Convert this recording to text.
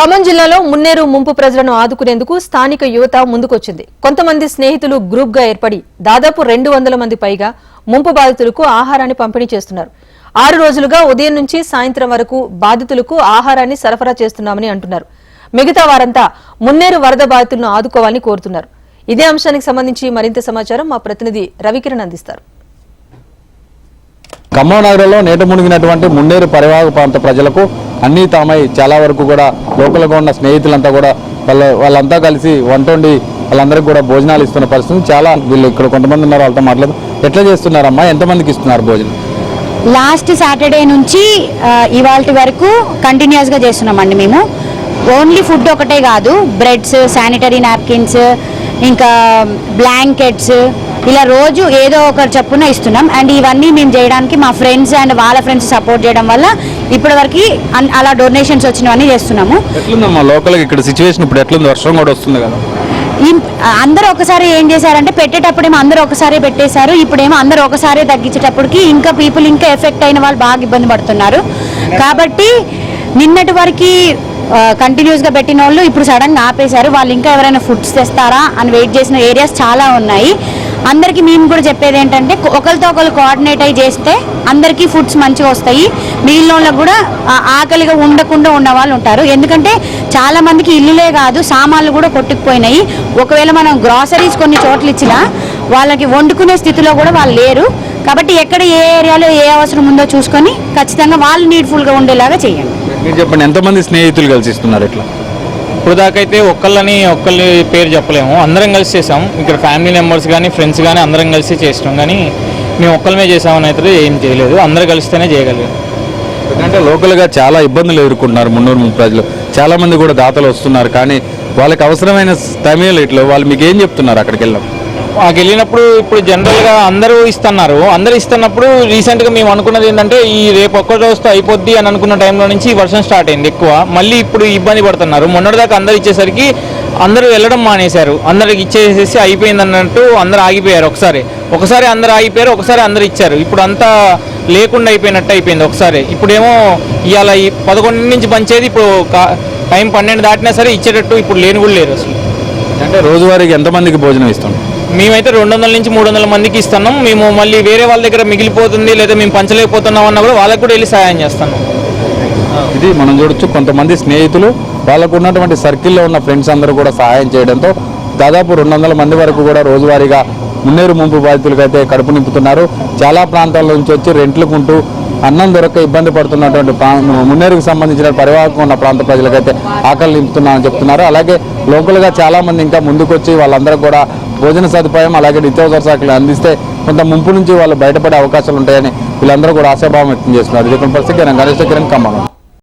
ఖమ్మం జిల్లాలో మున్నేరు ముంపు ప్రజలను ఆదుకునేందుకు స్థానిక యువత ముందుకొచ్చింది. కొంతమంది స్నేహితులు గ్రూప్గా ఏర్పడి దాదాపు రెండు వందల మంది పైగా ముంపు బాధితులకు ఆహారాన్ని పంపిణీ చేస్తున్నారు. ఆరు రోజులుగా ఉదయం నుంచి సాయంత్రం వరకు బాధితులకు ఆహారాన్ని సరఫరా చేస్తున్నామని అంటున్నారు. మిగతా వారంతా మున్నేరు వరద బాధితులను ఆదుకోవాలని కోరుతున్నారు. ఇదే అంశానికి సంబంధించి మరింత సమాచారం మా ప్రతినిధి రవికిరణ్ అందిస్తారు. ఖమ్మం నగరంలో నేట మునిగినటువంటి మున్నేరు పరివాహక ప్రాంత ప్రజలకు అన్నీ తామై చాలా వరకు కూడా లోకల్గా ఉన్న స్నేహితులంతా కూడా వాళ్ళ వాళ్ళంతా కలిసి వంట వండి వాళ్ళందరికీ కూడా భోజనాలు ఇస్తున్న పరిస్థితి చాలా వీళ్ళు ఇక్కడ కొంతమంది ఉన్నారు వాళ్ళతో మాట్లాడు ఎట్లా చేస్తున్నారమ్మా? ఎంతమందికి ఇస్తున్నారు భోజనం? లాస్ట్ సాటర్డే నుంచి ఇవాళ వరకు కంటిన్యూస్గా చేస్తున్నామండి మేము. ఓన్లీ ఫుడ్ ఒకటే కాదు బ్రెడ్స్ శానిటరీ నాప్కిన్స్ ఇంకా బ్లాంకెట్స్ ఇలా రోజు ఏదో ఒకటి చొప్పున ఇస్తున్నాం. అండ్ ఇవన్నీ మేము చేయడానికి మా ఫ్రెండ్స్ అండ్ వాళ్ళ ఫ్రెండ్స్ సపోర్ట్ చేయడం వల్ల ఇప్పటివరకు అన్- అలా డొనేషన్స్ వచ్చినవన్నీ చేస్తున్నాము. ఎట్లుందమ్మా లోకల్గా ఇక్కడ సిచ్యువేషన్ ఇప్పుడు ఎట్లుంది? వర్షం కూడా వస్తుంది కదా. అందరూ ఒకసారి ఏం చేశారంటే పెట్టేటప్పుడేమో అందరూ ఒకసారే పెట్టేశారు. ఇప్పుడేమో అందరూ ఒకసారి తగ్గించేటప్పటికి ఇంకా పీపుల్ ఇంకా ఎఫెక్ట్ అయిన వాళ్ళు బాగా ఇబ్బంది పడుతున్నారు. కాబట్టి నిన్నటి వరకు కంటిన్యూస్గా పెట్టిన వాళ్ళు ఇప్పుడు సడన్గా ఆపేశారు. వాళ్ళు ఇంకా ఎవరైనా ఫుడ్స్ తెస్తారా అని వెయిట్ చేసిన ఏరియాస్ చాలా ఉన్నాయి. అందరికీ మేము కూడా చెప్పేది ఏంటంటే ఒకరితో ఒకరు కోఆర్డినేట్ అయి చేస్తే అందరికీ ఫుడ్స్ మంచిగా వస్తాయి. మిగిలిన కూడా ఆకలిగా ఉండకుండా ఉన్న వాళ్ళు ఉంటారు. ఎందుకంటే చాలా మందికి ఇల్లులే కాదు సామాన్లు కూడా కొట్టుకుపోయినాయి. ఒకవేళ మనం గ్రాసరీస్ కొన్ని చోట్ల ఇచ్చినా వాళ్ళకి వండుకునే స్థితిలో కూడా వాళ్ళు లేరు. కాబట్టి ఎక్కడ ఏ ఏరియాలో ఏ అవసరం ఉందో చూసుకొని ఖచ్చితంగా వాళ్ళు నీడ్ఫుల్గా ఉండేలాగా చేయండి. మీరు చెప్పండి ఎంతమంది స్నేహితులు కలిసి ఇస్తున్నారు ఇట్లా? ఇప్పుడు దాకైతే ఒక్కళ్ళని ఒక్కళ్ళ పేరు చెప్పలేము. అందరం కలిసి చేసాం ఇక్కడ ఫ్యామిలీ మెంబర్స్ కానీ ఫ్రెండ్స్ కానీ అందరం కలిసి చేసినాం. కానీ మేము ఒక్కళ్ళమే చేసామని అయితే ఏం చేయలేదు. అందరు కలిస్తేనే చేయగలిగాం. ఎందుకంటే లోకల్గా చాలా ఇబ్బందులు ఎదుర్కొంటున్నారు మున్నూరు ప్రజలు. చాలామంది కూడా దాతలు వస్తున్నారు. కానీ వాళ్ళకి అవసరమైన సమయంలో ఇట్లా వాళ్ళు మీకు ఏం చెప్తున్నారు అక్కడికి వెళ్ళాం మాకు వెళ్ళినప్పుడు ఇప్పుడు జనరల్గా అందరూ ఇస్తున్నారు. అందరూ ఇస్తున్నప్పుడు రీసెంట్గా మేము అనుకున్నది ఏంటంటే ఈ రేపు ఒక్క రోజుతో అయిపోద్ది అని అనుకున్న టైంలో నుంచి వర్షం స్టార్ట్ అయింది ఎక్కువ. మళ్ళీ ఇప్పుడు ఇబ్బంది పడుతున్నారు. మొన్నటిదాకా అందరు ఇచ్చేసరికి అందరూ వెళ్ళడం మానేశారు. అందరికి ఇచ్చేసేసి అయిపోయింది అన్నట్టు అందరూ ఆగిపోయారు ఒకసారి. ఒకసారి అందరు ఆగిపోయారు ఒకసారి అందరు ఇచ్చారు. ఇప్పుడు అంతా లేకుండా అయిపోయినట్టు అయిపోయింది ఒకసారి. ఇప్పుడేమో ఇవాళ ఈ పదకొండు నుంచి పంచేది ఇప్పుడు టైం పన్నెండు దాటినా సరే ఇచ్చేటట్టు ఇప్పుడు లేని కూడా లేరు అసలు. అంటే రోజువారీకి ఎంతమందికి భోజనం ఇస్తాం మేమైతే రెండు వందల నుంచి మూడు వందల మందికి ఇస్తున్నాం. మేము మళ్ళీ వేరే వాళ్ళ దగ్గర మిగిలిపోతుంది లేదా మేము పంచలేకపోతున్నాం అన్న కూడా వాళ్ళకు కూడా వెళ్ళి సహాయం చేస్తాను. ఇది మనం చూడొచ్చు. కొంతమంది స్నేహితులు వాళ్ళకు ఉన్నటువంటి సర్కిల్లో ఉన్న ఫ్రెండ్స్ అందరూ కూడా సహాయం చేయడంతో దాదాపు రెండు వందల మంది వరకు కూడా రోజువారీగా మున్నేరు ముంపు బాధితులకైతే అయితే కడుపు నింపుతున్నారు. చాలా ప్రాంతాల నుంచి వచ్చి రెంట్లుకుంటూ అన్నం దొరక ఇబ్బంది పడుతున్నటువంటి ప్రా- మున్నేరుకు సంబంధించిన పరివాహకం ఉన్న ప్రాంత ప్రజలకైతే ఆకలి నింపుతున్నామని చెప్తున్నారు. అలాగే లోకల్గా చాలామంది ఇంకా ముందుకొచ్చి వాళ్ళందరూ కూడా భోజన సదుపాయం అలాగే నిత్యావసర శాఖలు అందిస్తే కొంత ముంపు నుంచి వాళ్ళు బయటపడే అవకాశాలు ఉంటాయని వీళ్ళందరూ కూడా ఆశాభావం వ్యక్తం చేస్తున్నారు. ఇది పరిస్థితి గణేష్ కిరణ్ ఖమ్మం.